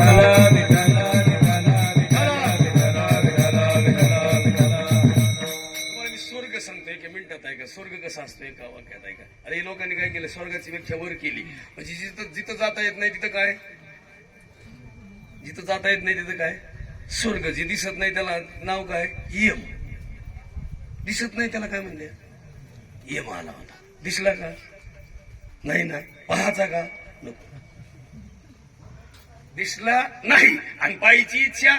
तुम्हाला मी स्वर्ग सांगतो का मिनिटात आहे का स्वर्ग कसा असतो एका वाक्यात आहे का अरे लोकांनी काय केलं? स्वर्गाची व्याख्या वर केली. म्हणजे जिथं जिथं जाता येत नाही तिथं काय? जिथं जाता येत नाही तिथं काय? स्वर्ग. जे दिसत नाही त्याला नाव काय? यम. दिसत नाही त्याला काय म्हणले? यम आला होता. दिसला का? नाही ना? पाहायचा का? नको. दिसला नाही. आणि पाहिजे इच्छा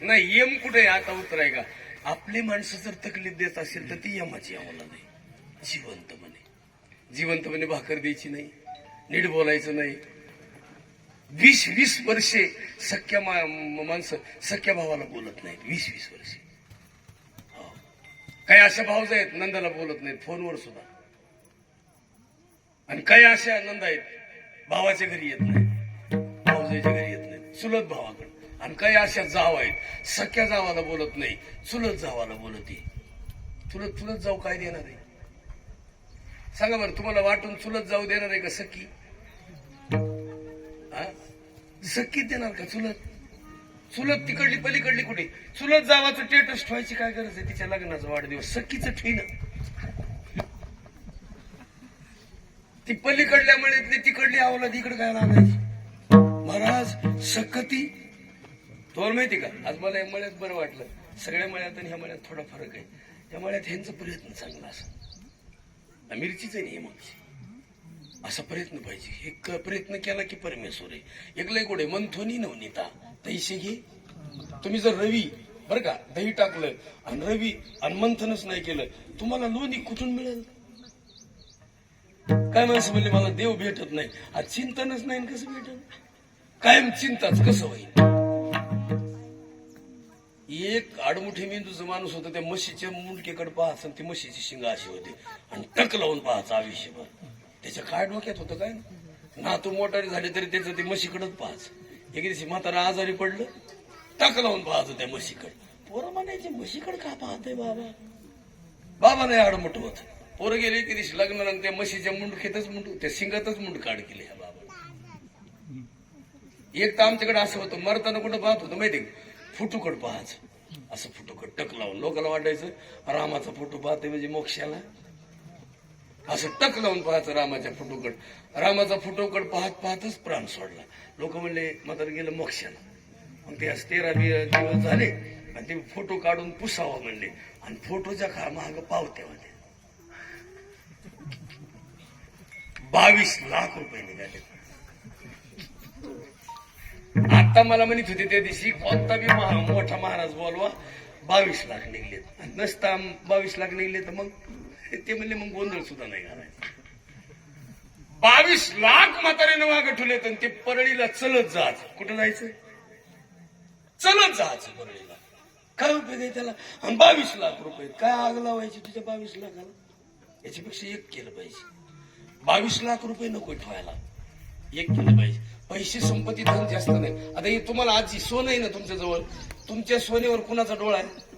नाही. यम कुठे आहे? आता उत्तर आहे का? आपली माणसं जर तकलीफ देत असेल तर ती यमाची आम्हाला नाही. जिवंतपणे जिवंतपणे भाकर द्यायची नाही. नीट बोलायचं नाही. वीस वीस वर्षे सख्या मा- माणसं सख्या भावाला बोलत नाहीत. वीस वीस वर्षे. हो. काही अशा भावज आहेत नंदाला बोलत नाहीत. फोनवर सुद्धा. आणि काही अशा नंद आहेत भावाच्या घरी येत नाही माझ्याच्या घरी येत नाही. चुलत भावाकडे. आणि काही अशा जाव आहेत. सख्या जावाला बोलत नाही. चुलत जावाला बोलते चुलत चुलत जाऊ काय देणार आहे? सांगा बरं तुम्हाला वाटून चुलत जाऊ देणार आहे का सखी? सखी देणार का चुलत? चुलत तिकडली पलीकडली कुठे? चुलत जावाचं टेटस ठेवायची काय गरज आहे? तिच्या लग्नाचा वाढदिवस. सखीचं ठेवी ती पलीकडल्या तिकडली आवला तिकडे काय लागायची महाराज सकती तुम्हाला माहिती का? आज मला या मळ्यात बरं वाटलं. सगळ्या मळ्यात आणि ह्या मळ्यात थोडा फरक आहे. त्या मळ्यात ह्यांचा प्रयत्न चांगला असा. मिरचीच आहे नाही मागची असा प्रयत्न पाहिजे. हे प्रयत्न केला की परमेश्वर आहे. एकलय गोडे मंथोनी नवनीता तैसे घे. तुम्ही जर रवी बरं का दही टाकलं आणि रवी आणि मंथनच नाही केलं तुम्हाला लोणी कुठून मिळेल? काय माणसं म्हणले मला देव भेटत नाही. आज चिंतनच नाही आणि कसं भेटत कायम चिंताच कसं होईल? एक आडमुठी मेंदूचं माणूस होता त्या म्हशीच्या मुंडकेकडे पाहायचं आणि ती म्हशीची शिंग अशी होती. आणि टक लावून पाहायचं आयुष्यभर. त्याच्या काय डोक्यात होतं काय? ना तू मोटारी झाली तरी त्याचं ते म्हशीकडंच पाहायचं. एक दिवशी म्हातारा आजारी पडलं टक लावून पाहायचं त्या म्हशीकडे. पोरं म्हणायचे म्हशीकडे का पाहतय बाबा? बाबा नाही आडमुठ होत. पोरं गेले की दिवशी लग्नाला त्या म्हशीच्या मुंडखेतच मुंड त्या शिंगातच मुंड काढ केली बाबा. एक तर आमच्याकडे असं होतं मरताना कुठं पाहत होतं माहिती फुटूकड पाहायचं. असं फुटूकड टक लावून लोकांना वाटायचं रामाचा फोटो पाहते म्हणजे मोक्षाला. असं टक लावून पाहायचं रामाच्या फोटोकड रामाचा फोटोकड पाहत पाहतच प्राण सोडला. लोक म्हणले मात्र गेलं मोक्षाला. मग ते आज तेरा दिवस झाले आणि ते फोटो काढून पुसावा म्हणले. आणि फोटोच्या खा महाग पावते होत्या बावीस लाख रुपये निघाले. आता मला म्हणत होते त्या दिवशी कोणता बी महा मोठा महाराज बोलवा बावीस लाख निघलेत. नसता बावीस लाख निघले तर मग ते म्हणले मग गोंधळ सुद्धा नाही घालायचा. बावीस लाख म्हाताऱ्यानं वाघ ठेवलेत आणि ते परळीला चलत जात कुठं जायचं? चलत जायचं परळीला. काय उपयोग आहे त्याला? आणि बावीस लाख रुपये. काय आग लावायची तुझ्या बावीस लाखाला? याच्यापेक्षा एक केलं पाहिजे. बावीस लाख रुपये नको ठेवायला. एक केलं पाहिजे. पैसे संपत्ती धन जास्त नाही. आता हे तुम्हाला आजी सोनं आहे ना तुमच्या जवळ तुमच्या सोन्यावर कुणाचा डोळा आहे?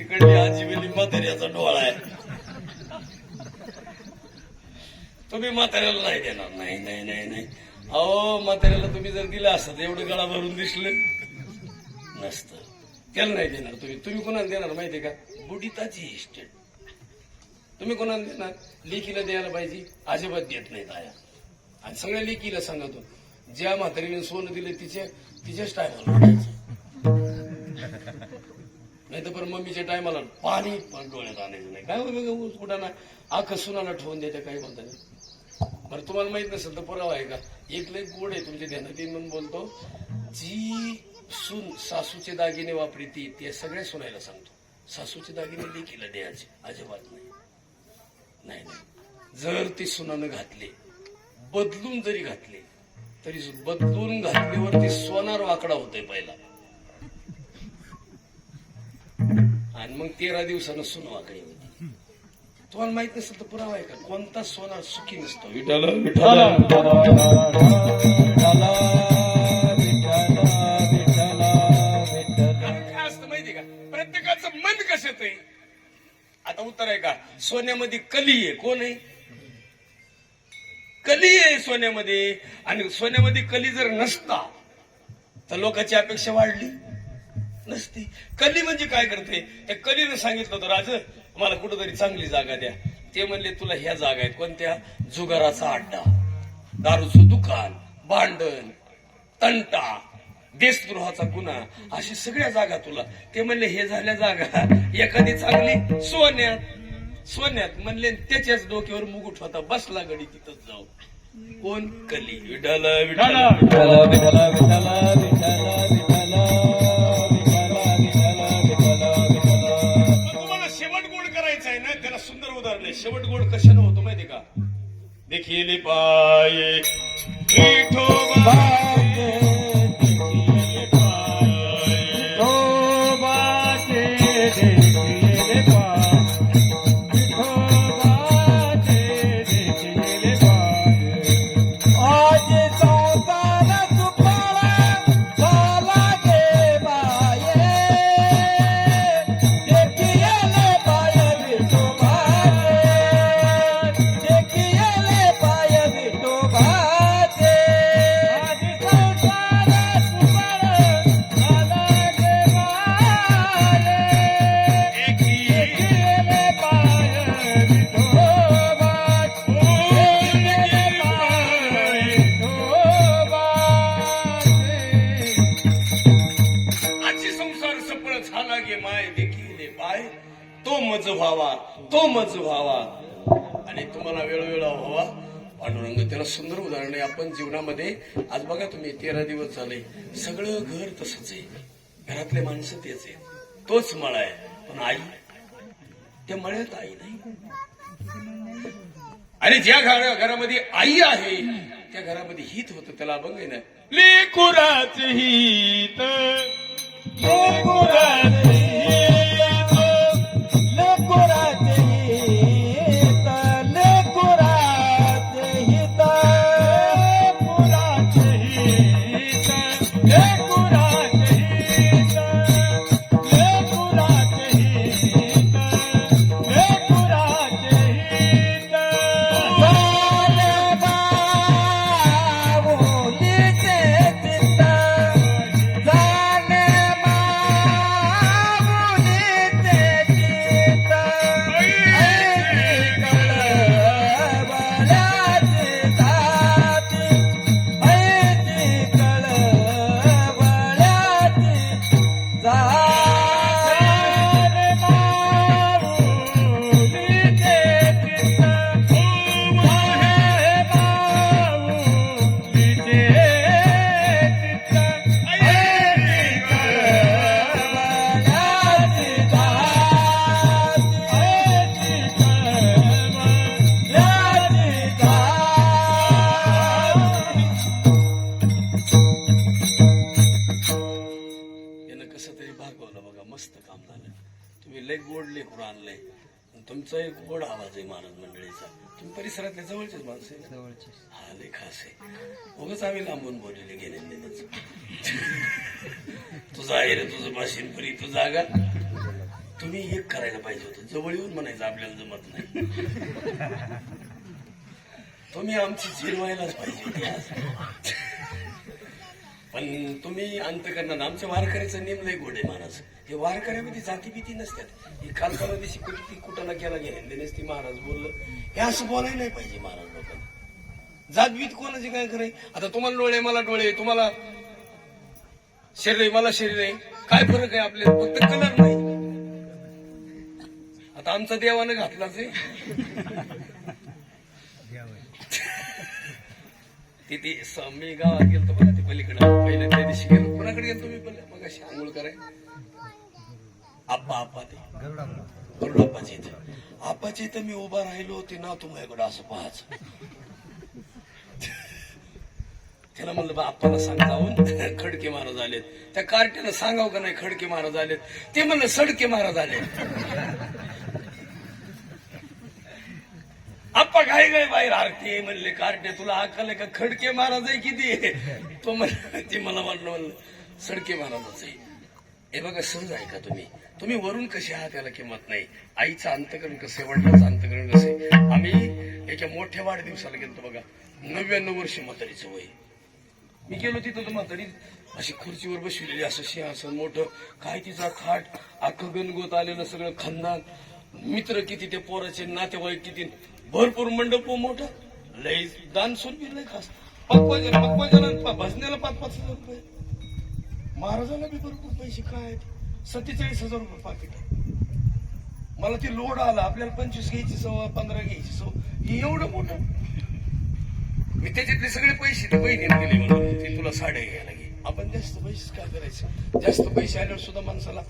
इकडे आजी वेली म्हाताऱ्याचा डोळा आहे. तुम्ही म्हाताऱ्याला नाही देणार. नाही नाही नाही नाही. अहो म्हाताऱ्याला तुम्ही जर दिलं असत एवढं गळा भरून दिसलं. नसतं. त्याला नाही देणार. तुम्ही तुम्ही कोणाला देणार माहिती का? बुडिताची इस्टेट तुम्ही कोणाला देणार? लेकीला द्यायला पाहिजे. अजिबात देत नाही आया आणि सगळ्या लेकीला सांगतो. ज्या म्हातारीने सोनं दिलं तिचे तिच्याच टायमाला नाही तर पण मम्मीच्या टायमाला पाणी पण डोळ्यात आणायचं नाही. काय बघा कुठं ना आख सुनाला ठेवून द्यायच्या काही म्हणता नाही. बरं तुम्हाला माहीत नसेल तर पुरावा आहे का? एक लय गोड आहे तुमच्या ध्यानात. येईल म्हणून बोलतो जी सून सासूचे दागिने वापरी ती ते सगळे सुनायला सांगतो सासूचे दागिने देखील द्यायचे अजिबात नाही नाही नाही जर ते सुनानं घातले बदलून जरी घातले तरी बदलून घातल्यावर ती सोनार वाकडा होतोय पहिला आणि मग तेरा दिवसानं सुन वाकडी होती तुम्हाला माहीत नसेल तर पुरावा आहे का कोणता सोनार सुखी नसतो विठाला विठाला काय असतं आता उत्तर आहे का? सोन्यामध्ये कली आहे. कोण आहे? कली आहे सोन्यामध्ये. आणि सोन्यामध्ये कली जर नसता तर लोकांची अपेक्षा वाढली. नसती. कली म्हणजे काय करते? त्या कलीनं सांगितलं होतं राज मला कुठंतरी चांगली जागा द्या. ते म्हणले तुला ह्या जागा आहेत कोणत्या? जुगाराचा अड्डा दारूचं दुकान भांडण तंटा देशद्रोहाचा गुन्हा अशा सगळ्या जागा तुला. ते म्हणले हे झाल्या जागा. एखादी चांगली सोन्यात सोन्यात म्हणले त्याच्याच डोक्यावर मुकुट होता बसला गडी तिथंच जाऊ कोण? कली. विठाल विठाल विठाल विठाल विठाल विठाला शेवट गोड कशानं होतो माहिती का? देखील पाय विठोबा व्हावा. आणि तुम्हाला वेळोवेळा व्हावा. पांडुरंग त्याला सुंदर उदाहरण आहे आपण जीवनामध्ये आज बघा तुम्ही तेरा दिवस झाले. सगळं घर तसंच आहे. घरातले माणसं तेच आहे तोच मळा आहे. पण आई त्या मळ्यात आई नाही. आणि ज्या घरा- घरामध्ये आई आहे त्या घरामध्ये हित होतं. त्याला अभंग आहे ना लेकुराच हित. लेकुराच मस्त काम झालं. तुम्ही लय गोड लेकरू आणलंय. आणि तुमचा एक गोड आवाज आहे महाराज मंडळीचा. तुम्ही परिसरातल्या जवळचेच माणसं आहे. ना? हा लय खास आहे. उगाच आम्ही लांबून बोललेले गेले देण्याच तुझा आहे रे तुझं भाषण परी तू जागा. तुम्ही एक करायला पाहिजे होतं. जवळ येऊन म्हणायचं आपल्याला जमत नाही. तुम्ही आमची जिरवायलाच पाहिजे होती आज. पण तुम्ही अंतकरणात आमच्या वारकऱ्याचं नेम लय गोड आहे महाराज. हे वारकऱ्यामध्ये जाती भीती नसतात. ही काल दिवशी कुठे कुठं केला गेले. नसते महाराज बोललं हे असं बोलायला नाही पाहिजे महाराज लोकांना. जातभीत कोणाची काय खरंय? आता तुम्हाला डोळे मला डोळे तुम्हाला शरीर आहे मला शरीर आहे. काय फरक आहे आपले फक्त कलर नाही. आता आमचा देवानं घातलाच आहे. तिथे मी गावात गेलो मला ते पलीकडे. पहिले त्या दिवशी गेलो. कोणाकडे गेलो मी पहिले मग अशी आंघोळ कराय आप्पा आप्पा ते गरुडाप्पाच्या इथे आप्पाच्या इथं मी उभा राहिलो होती ना तू माझ्याकडे असं पाहच त्याला म्हणलं बा आप्पाला सांग हो. खडके महाराज आलेत. त्या कार्ट्यानं सांगाव का नाही खडके महाराज आलेत. ते म्हणलं सडके महाराज आले आप्पा काय काय बाहेर आरती म्हणले कार्टे तुला अक्कल आहे का? खडके महाराज आहे? किती तो म्हणला ते मला वाटलं म्हणलं सडके महाराजच आहे. हे बघा सहज आहे का तुम्ही. तुम्ही वरून कसे आहात त्याला किंमत नाही. आईचं अंतकरण कसं आहे वडिलांचं अंतकरण कसं आहे? आम्ही एका मोठ्या वाढदिवसाला गेलो बघा. नव्याण्णव वर्ष म्हातारीचं वय. मी गेलो तिथं तर म्हातारी अशी खुर्चीवर बसविलेली असं सिंहासन मोठं. काय तिचा थाट अख्खं गणगोत आलेलं सगळं खानदान. मित्र किती ते पोराचे नातेवाईक किती. भरपूर मंडप मोठा. लय दान सुरबी लय खास. पाच पाच भजनेला पाच पाच हजार रुपये. महाराजांना बी भरपूर पैसे काय आहेत सत्तेचाळीस हजार रुपये पाकिट मला ते लोड आला. आपल्याला पंचवीस घ्यायची सव पंधरा घ्यायची सव हे एवढं मोठं. मी त्याच्यातले सगळे पैसे ते बहिणीने दिले म्हणून. ते तुला साड्या घ्यायला घे आपण जास्त पैसे काय करायचं? जास्त पैसे आल्यावर सुद्धा माणसाला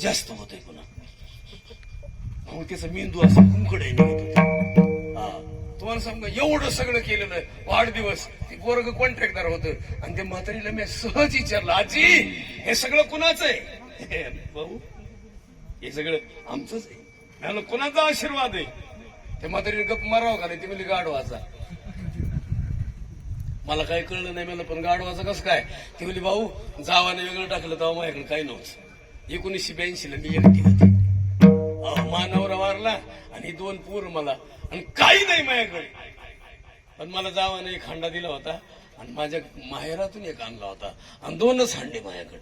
जास्त होतंय पुन्हा. मग त्याचा मेंदू असं कुंकड आहे हा. तुम्हाला सांग एवढं सगळं केलेलं आहे. वाढदिवस. पोरग कॉन्ट्रॅक्टर होतं. आणि त्या म्हातारीला मी सहज विचारलं आजी हे सगळं कुणाचं आहे? भाऊ हे सगळं आमचंच आहे. म्हणलं, कुणाचा आशीर्वाद आहे? ते म्हातारीने गप मारावं का नाही ते म्हणजे गाडवाचा मला काही कळलं नाही मला पण गाडवाचं कसं काय? ते म्हणजे भाऊ जावाने वेगळं टाकलं तेव्हा माझ्याकडे काही नव्हतं. एकोणीसशे ब्याऐंशीला मी एकटी होती. अहो, मानवरा वारला आणि दोन पूर मला आणि काही नाही माझ्याकडे. पण मला जावाने एक हांडा दिला होता आणि माझ्या माहेरातून एक आणला होता. आणि दोनच हांडे माझ्याकडे.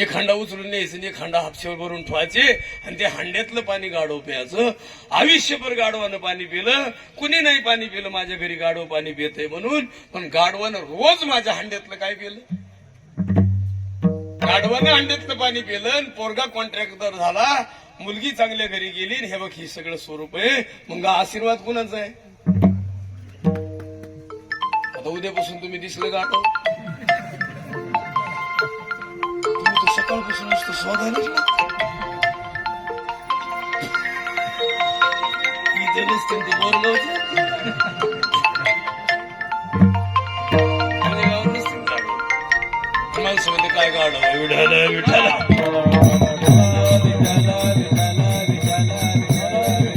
एक हांडा उचलून न्यायचं आणि एक हांडा हापशेवर भरून ठेवायचे आणि त्या हांड्यातलं पाणी गाडव प्यायचं. आयुष्यभर गाडवानं पाणी पिलं. कुणी नाही पाणी पिलं माझ्या घरी गाडव पाणी पितंय म्हणून. पण गाडवानं रोज माझ्या हांड्यातलं काय पिलं? गाडवानं हंड्यातलं पाणी पिलं पोरगा कॉन्ट्रॅक्टर झाला. मुलगी चांगल्या घरी गेली हे बघ ही सगळं स्वरूप आहे. मग आशीर्वाद कुणाचा आहे? उद्यापासून तुम्ही दिसलं गाडव तुम्ही तर सकाळपासून नुसतं शोधायलाच लागता. इथे नसते ते बोरगावचे. आपल्या गावात नसते गाढव. माणसं म्हणते काय गाडव विठाला विठाला